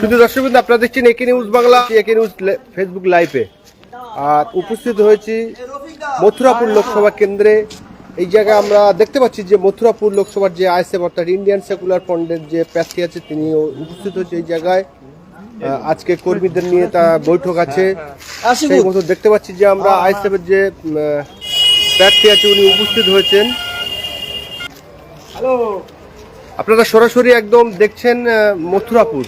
শুধু দর্শক বিন্দু আপনারা দেখছেন একে নিউজ বাংলা একে নিউজ ফেসবুক লাইভে আর উপস্থিত হয়েছি মথুরাপুর লোকসভা কেন্দ্রে। এই জায়গায় আমরা দেখতে পাচ্ছি যে মথুরাপুর লোকসভার যে আইএসএফ অর্থাৎ ইন্ডিয়ান সেকুলার ফ্রন্টের যে প্রার্থী আছে তিনি উপস্থিত হচ্ছে এই জায়গায়। আজকে কর্মীদের নিয়ে তা বৈঠক আছে। সেই মতো দেখতে পাচ্ছি যে আমরা আইএসএফ এর যে প্রার্থী আছে উনি উপস্থিত হয়েছেন। আপনারা সরাসরি একদম দেখছেন মথুরাপুর।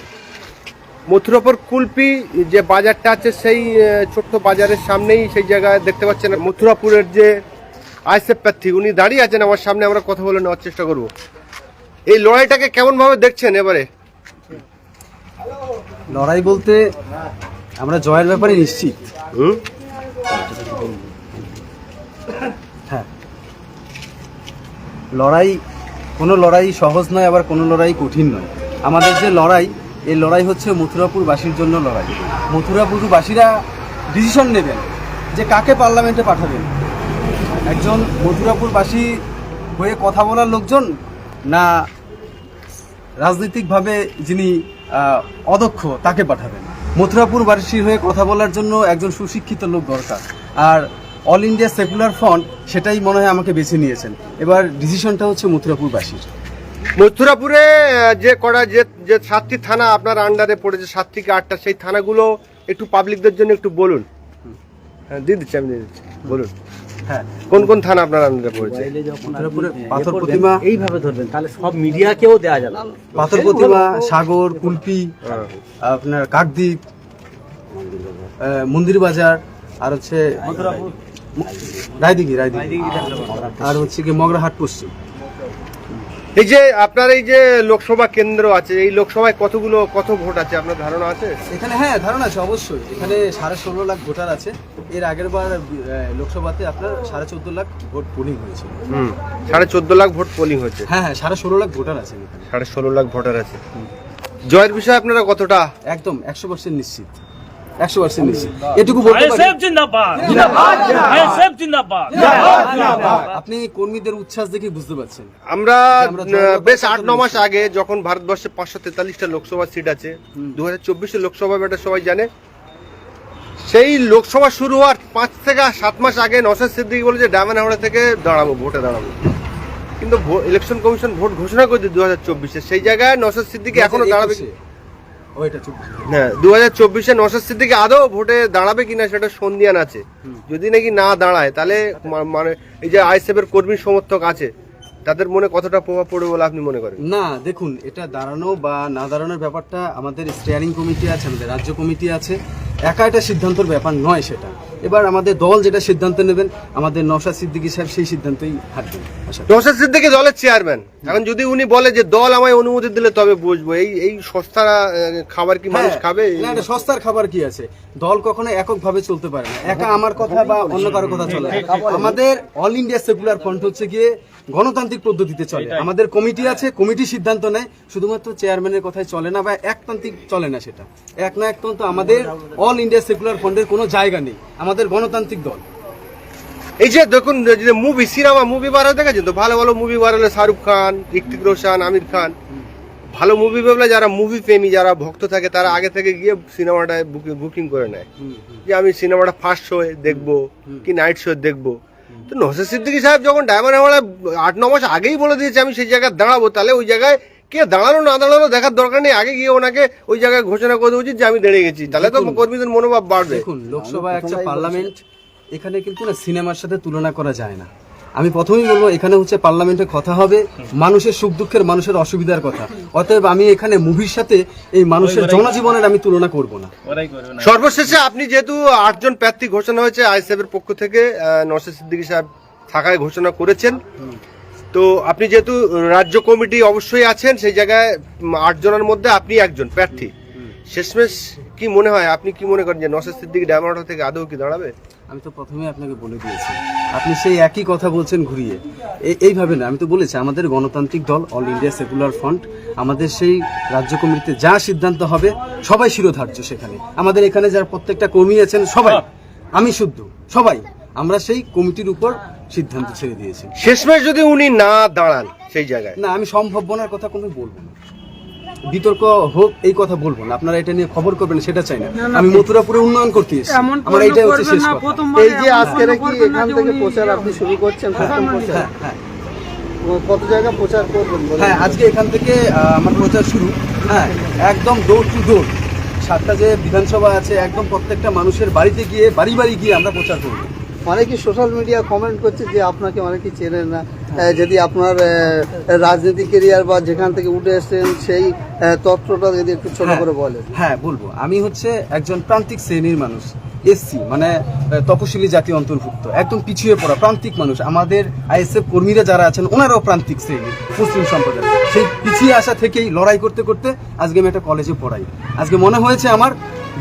মথুরাপুর কুলপি যে বাজারটা আছে সেই ছোট্ট বাজারের সামনেই সেই জায়গায় দেখতে পাচ্ছেন মথুরাপুরের যে আইসেফ প্রার্থী। উনি দাঁড়িয়ে আছেন আমার সামনে আমরা কথা বলে নেওয়ার চেষ্টা করব। এই লড়াইটাকে কেমন ভাবে দেখছেন এবারে? লড়াই বলতে আমরা জয়ের ব্যাপারে নিশ্চিত। হ্যাঁ। লড়াই কোনো লড়াই সহজ নয়, আবার কোনো লড়াই কঠিন নয়। আমাদের যে লড়াই, এই লড়াই হচ্ছে মথুরাপুরবাসীর জন্য লড়াই। মথুরাপুরবাসীরা ডিসিশন নেবেন যে কাকে পার্লামেন্টে পাঠাবেন। একজন মথুরাপুরবাসী হয়ে কথা বলার লোকজন না রাজনৈতিকভাবে যিনি অদক্ষ তাকে পাঠাবেন। মথুরাপুরবাসীর হয়ে কথা বলার জন্য একজন সুশিক্ষিত লোক দরকার। আর অল ইন্ডিয়া সেকুলার ফ্রন্ট সেটাই মনে হয় আমাকে বেছে নিয়েছেন। এবার ডিসিশনটা হচ্ছে মথুরাপুরবাসীর। মথুরাপুরে যে করা যে যে সাতটি থানা আপনার আন্ডারে পড়েছে সাত থেকে আটটা সেই থানাগুলো একটু পাবলিকদের জন্য একটু বলুন। হ্যাঁ দিয়ে দিচ্ছি আমি দিয়ে দিচ্ছি বলুন। হ্যাঁ। কোন কোন থানা আপনার আন্ডারে পড়েছে? পাথর প্রতিমা। এইভাবে ধরবেন তাহলে সব মিডিয়াকেও দেওয়া যাবে। পাথর প্রতিমা সাগর কুলপি আপনার কাকদ্বীপ মন্দির বাজার আর হচ্ছে রায়দিঘি রায়দিঘি। আর হচ্ছে কি মগরাহাট পশ্চিম। এই যে আপনার এই যে লোকসভা কেন্দ্র আছে এই লোকসভায় কতগুলো কত ভোট আছে? আপনার ধারণা আছে? এখানে হ্যাঁ ধারণা আছে অবশ্যই। এখানে সাড়ে ষোলো লাখ ভোটার আছে। এর আগের বার লোকসভাতে আপনার সাড়ে চোদ্দ লাখ ভোট পোলিং হয়েছিল। হুম সাড়ে চোদ্দ লাখ ভোট পোলিং হয়েছে। হ্যাঁ হ্যাঁ সাড়ে ষোলো লাখ ভোটার আছে এখানে। সাড়ে ষোলো লাখ ভোটার আছে। জয়ের বিষয়ে আপনারা কতটা? একদম একশো পার্সেন্ট নিশ্চিত। একশো পার্সেন্ট নিশ্চিত এটুকু বলতে পারি আইএসএফ জিন্দাবাদ। আইএসএফ জিন্দাবাদ। আপনি কর্মীদের উচ্ছ্বাস দেখে বুঝতে পারছেন। আমরা বেশ আট ন মাস আগে যখন ভারতবর্ষে পাঁচশো তেতাল্লিশটা লোকসভা সিট আছে দু হাজার চব্বিশে লোকসভা ব্যাটা সবাই জানে সেই লোকসভা শুরু হওয়ার পাঁচ থেকে সাত মাস আগে নসাদ সিদ্দিকি বলে যে ডায়মন্ড হাওড়া থেকে দাঁড়াবো ভোটে দাঁড়াবো। কিন্তু ইলেকশন কমিশন ভোট ঘোষণা করেছে দু হাজার চব্বিশে। সেই জায়গায় নসাদ সিদ্দিকি এখনও দাঁড়াবে হ্যাঁ দু হাজার চব্বিশে নসাদ সিদ্দিকি আদৌ ভোটে দাঁড়াবে কিনা সেটা সন্ধিয়ান আছে। যদি নাকি না দাঁড়ায় তাহলে মানে এই যে কর্মী সমর্থক আছে তাদের মনে কতটা প্রভাব পড়বে বলে আপনি মনে করেন? না দেখুন এটা দাঁড়ানো বা না দাঁড়ানোর ব্যাপারটা আমাদের স্টিয়ারিং কমিটি আছে আমাদের রাজ্য কমিটি আছে। একা এটা সিদ্ধান্তর ব্যাপার নয় সেটা। এবার আমাদের দল যেটা সিদ্ধান্ত নেবেন আমাদের নওশাদ সিদ্দিকী সাহেব সেই সিদ্ধান্তই করি। নসাদ সিদ্দিকি দলের চেয়ারম্যান এখন যদি উনি বলে যে দল আমায় অনুমতি দিলে তবে বুঝব। এই এই সস্তা খাবার কি মানুষ হ্যাঁ, খাবে? সস্তার খাবার কি আছে? দল কখনো এককভাবে চলতে পারে না। একা আমার কথা বা অন্য কারও কথা চলে আমাদের অল ইন্ডিয়া সেকুলার ফ্রন্ট হচ্ছে গিয়ে গণতান্ত্রিক পদ্ধতিতে চলে। আমাদের কমিটি আছে কমিটি সিদ্ধান্ত নেয়। শুধুমাত্র চেয়ারম্যানের কথাই চলে না বা একতান্ত্রিক চলে না সেটা। এক না একতন্ত্র আমাদের অল ইন্ডিয়া সেকুলার ফ্রন্টের কোনো জায়গা নেই। আমাদের গণতান্ত্রিক দল। এই যে দেখুন যে মুভি সিনেমা মুভি বার হয় দেখেছেন তো? ভালো ভালো মুভি বার হলে শাহরুখ খান ঋত্বিক রোশন আমির খান। ভালো মুভি বলে যারা মুভি প্রেমী যারা ভক্ত থাকে তারা আগে থেকে গিয়ে সিনেমাটায় বুকিং করে নেয়। যে আমি সিনেমাটা ফার্স্ট শোয়ে দেখব কি নাইট শো দেখব। তো নসর সিদ্দিকী সাহেব যখন ডায়মন্ড হাওড়া আট ন মাস আগেই বলে দিয়েছে আমি সেই জায়গায় দাঁড়াবো তাহলে ওই জায়গায় কে দাঁড়ানো না দাঁড়ানো দেখার দরকার নেই। আগে গিয়ে ওনাকে ওই জায়গায় ঘোষণা করে দেওয়া উচিত যে আমি দাঁড়িয়ে গেছি। তাহলে তো কর্মীদের মনোভাব বাড়বে। দেখুন লোকসভা একটা পার্লামেন্ট এখানে কিন্তু না সিনেমার সাথে তুলনা করা যায় না। আমি প্রথমেই বলব এখানে হচ্ছে পার্লামেন্টে কথা হবে মানুষের সুখ দুঃখের মানুষের অসুবিধার কথা। অতএব আমি এখানে মুভির সাথে এই মানুষের জনজীবনের আমি তুলনা করব না। ওরাই করবে না। সর্বশেষে আপনি যেহেতু আটজন প্রার্থী ঘোষণা হয়েছে আইএসএফ এর পক্ষ থেকে নরসিদ সিদ্দিকী সাহেব থাকায় ঘোষণা করেছেন। তো আপনি যেহেতু রাজ্য কমিটি অবশ্যই আছেন সেই জায়গায় আটজনের মধ্যে আপনি একজন প্রার্থী। শেষমেশ কি মনে হয় আপনি কি মনে করেন যে নসর সিদ্দিক ডায়মন্ড থেকে আদৌ কি দাঁড়াবে? আমি তো প্রথমেই আপনাকে বলে দিয়েছি আপনি সেই একই কথা বলছেন ঘুরিয়ে। এইভাবে না আমি তো বলেছি আমাদের গণতান্ত্রিক দল অল ইন্ডিয়া সেকুলার ফ্রন্ট আমাদের সেই রাজ্য কমিটিতে যা সিদ্ধান্ত হবে সবাই শিরোধার্য সেখানে। আমাদের এখানে যারা প্রত্যেকটা কর্মী আছেন সবাই আমি শুদ্ধ সবাই আমরা সেই কমিটির উপর সিদ্ধান্ত ছেড়ে দিয়েছি। শেষমেশ যদি উনি না দাঁড়ান সেই জায়গায়? না আমি সম্ভাবনার কথা কোনো বলব না। বিতর্ক হোক এই কথা বলব না। আপনারা এটা নিয়ে খবর করবেন সেটা চাই না। আমি মথুরাপুরে উন্নয়ন করতে এসেছি। আমার এইটাই হচ্ছে শেষ কথা। এই যে আজকের কি এখান থেকে প্রচার আপনি শুরু করছেন? প্রথম প্রচার হ্যাঁ হ্যাঁ। কত জায়গা প্রচার করবেন হ্যাঁ আজকে এখান থেকে আমার প্রচার শুরু। হ্যাঁ একদম ডোর টু ডোর সাতটা যে বিধানসভা আছে একদম প্রত্যেকটা মানুষের বাড়িতে গিয়ে বাড়ি বাড়ি গিয়ে আমরা প্রচার করব। অনেকে সোশ্যাল মিডিয়া কমেন্ট করছে যে আপনাকে অনেকে চেনেন না। যদি আপনার রাজনীতি কেরিয়ার বা যেখান থেকে উঠে এসেছেন সেই তত্ত্বটা যদি একটু ছোট হ্যাঁ, করে বলেন। হ্যাঁ বলব। আমি হচ্ছে একজন প্রান্তিক শ্রেণির মানুষ এসসি মানে তপশিলি জাতি অন্তর্ভুক্ত। একদম পিছিয়ে পড়া প্রান্তিক মানুষ। আমাদের আইএসএফ কর্মীরা যারা আছেন ওনারাও প্রান্তিক শ্রেণি মুসলিম সম্প্রদায় সেই পিছিয়ে আসা থেকেই লড়াই করতে করতে আজকে আমি একটা কলেজে পড়াই। আজকে মনে হয়েছে আমার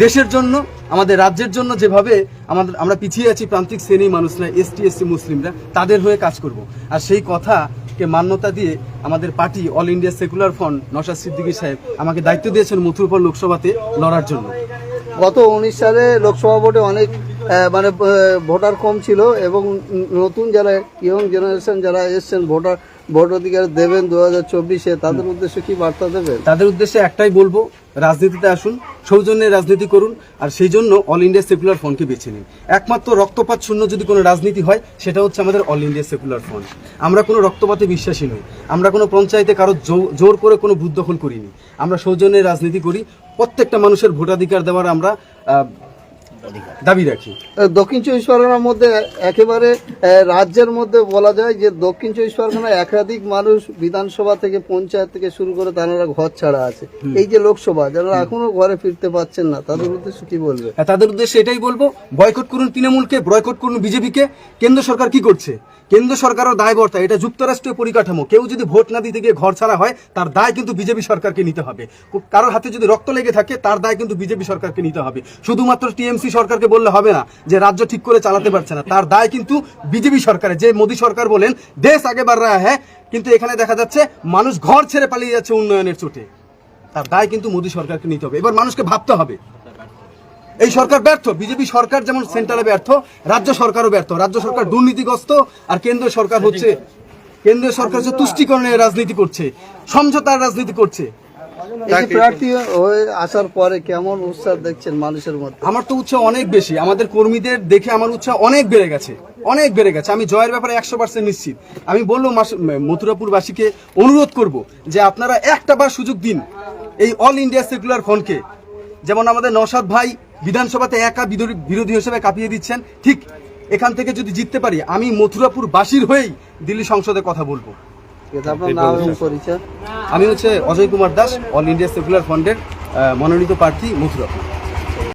দেশের জন্য আমাদের রাজ্যের জন্য যেভাবে আমাদের আমরা পিছিয়ে আছি প্রান্তিক শ্রেণির মানুষরা এস এসটি এসসি মুসলিমরা, তাদের হয়ে কাজ করব। আর সেই কথাকে মান্যতা দিয়ে আমাদের party All India Secular Front Naushad Siddiqui সাহেব আমাকে দায়িত্ব দিয়েছেন মথুরপুর লোকসভাতে লড়ার জন্য। গত উনিশ সালে লোকসভা ভোটে অনেক মানে ভোটার কম ছিল এবং নতুন যারা ইয়ং জেনারেশন যারা এসছেন, ভোটার ভোট অধিকার দেবেন দু হাজার চব্বিশে তাদের উদ্দেশ্যে কি বার্তা দেবেন? তাদের উদ্দেশ্যে একটাই বলব রাজনীতিতে আসুন সৌজন্যে রাজনীতি করুন আর সেই জন্য অল ইন্ডিয়া সেকুলার ফ্রন্টকে বেছে নিন। একমাত্র রক্তপাত শূন্য যদি কোনো রাজনীতি হয় সেটা হচ্ছে আমাদের অল ইন্ডিয়া সেকুলার ফ্রন্ট আমরা কোনো রক্তপাতে বিশ্বাসী নই। আমরা কোনো পঞ্চায়েতে কারও জোর করে কোনো ভূত দখল করিনি। আমরা সৌজন্যে রাজনীতি করি। প্রত্যেকটা মানুষের ভোটাধিকার দেওয়ার আমরা দাবি রাখি। দক্ষিণ চব্বিশ পরগনার মধ্যে একেবারে রাজ্যের মধ্যে বলা যায় যে দক্ষিণ চব্বিশ পরগনায় একাধিক মানুষ বিধানসভা থেকে পঞ্চায়েত থেকে শুরু করে তারা ঘর ছাড়া আছে। এই যে লোকসভা যারা এখনও ঘরে ফিরতে পারছেন না তাদের উদ্দেশ্যে কি বলবে? হ্যাঁ, তাদের উদ্দেশ্যে এটাই বলব বয়কট করুন তৃণমূলকে বয়কট করুন বিজেপিকে। কেন্দ্র সরকার কি করছে? কেন্দ্র সরকারও দায়বর্তা এটা যুক্তরাষ্ট্রীয় পরিকাঠামো। কেউ যদি ভোট না দিতে গিয়ে ঘর ছাড়া হয় তার দায় কিন্তু বিজেপি সরকারকে নিতে হবে। কারোর হাতে যদি রক্ত লেগে থাকে তার দায় কিন্তু বিজেপি সরকারকে নিতে হবে। শুধুমাত্র টিএমসি সরকারকে বললে হবে না যে রাজ্য ঠিক করে চালাতে পারছে না। তার দায় কিন্তু বিজেপি সরকারের। যে মোদী সরকার বলেন, দেশ আগে বাড় রাহা হ্যাঁ কিন্তু এখানে দেখা যাচ্ছে মানুষ ঘর ছেড়ে পালিয়ে যাচ্ছে উন্নয়নের চোটে। তার দায় কিন্তু মোদী সরকারকে নিতে হবে। এবার মানুষকে ভাবতে হবে। এই সরকার ব্যর্থ। বিজেপি সরকার যেমন সেন্ট্রালে ব্যর্থ, রাজ্য সরকারও ব্যর্থ। রাজ্য সরকার দুর্নীতিগ্রস্ত আর কেন্দ্র সরকার হচ্ছে কেন্দ্রীয় সরকার হচ্ছে তুষ্টিকরণের রাজনীতি করছে, সমঝোতার রাজনীতি করছে। এই প্রার্থী হয়ে আসার পরে কেমন উৎসাহ দেখছেন মানুষের মধ্যে? আমার তো উৎসাহ অনেক বেশি। আমাদের কর্মীদের দেখে আমার উৎসাহ অনেক বেড়ে গেছে। অনেক বেড়ে গেছে। আমি জয়ের ব্যাপারে একশো পার্সেন্ট নিশ্চিত। আমি মাস- মথুরাপুরবাসীকে অনুরোধ করব যে আপনারা একটা বার সুযোগ দিন এই অল ইন্ডিয়া সেকুলার ফ্রন্টকে যেমন আমাদের নসাদ ভাই বিধানসভাতে একা বিরোধী- বিরোধী হিসেবে কাঁপিয়ে দিচ্ছেন। ঠিক এখান থেকে যদি জিততে পারি আমি মথুরাপুর বাসীর হয়েই দিল্লি সংসদে কথা বলব। আমি হচ্ছে Ajay Kumar Das All India Secular ফ্রন্টের মনোনীত প্রার্থী মথুরাপুর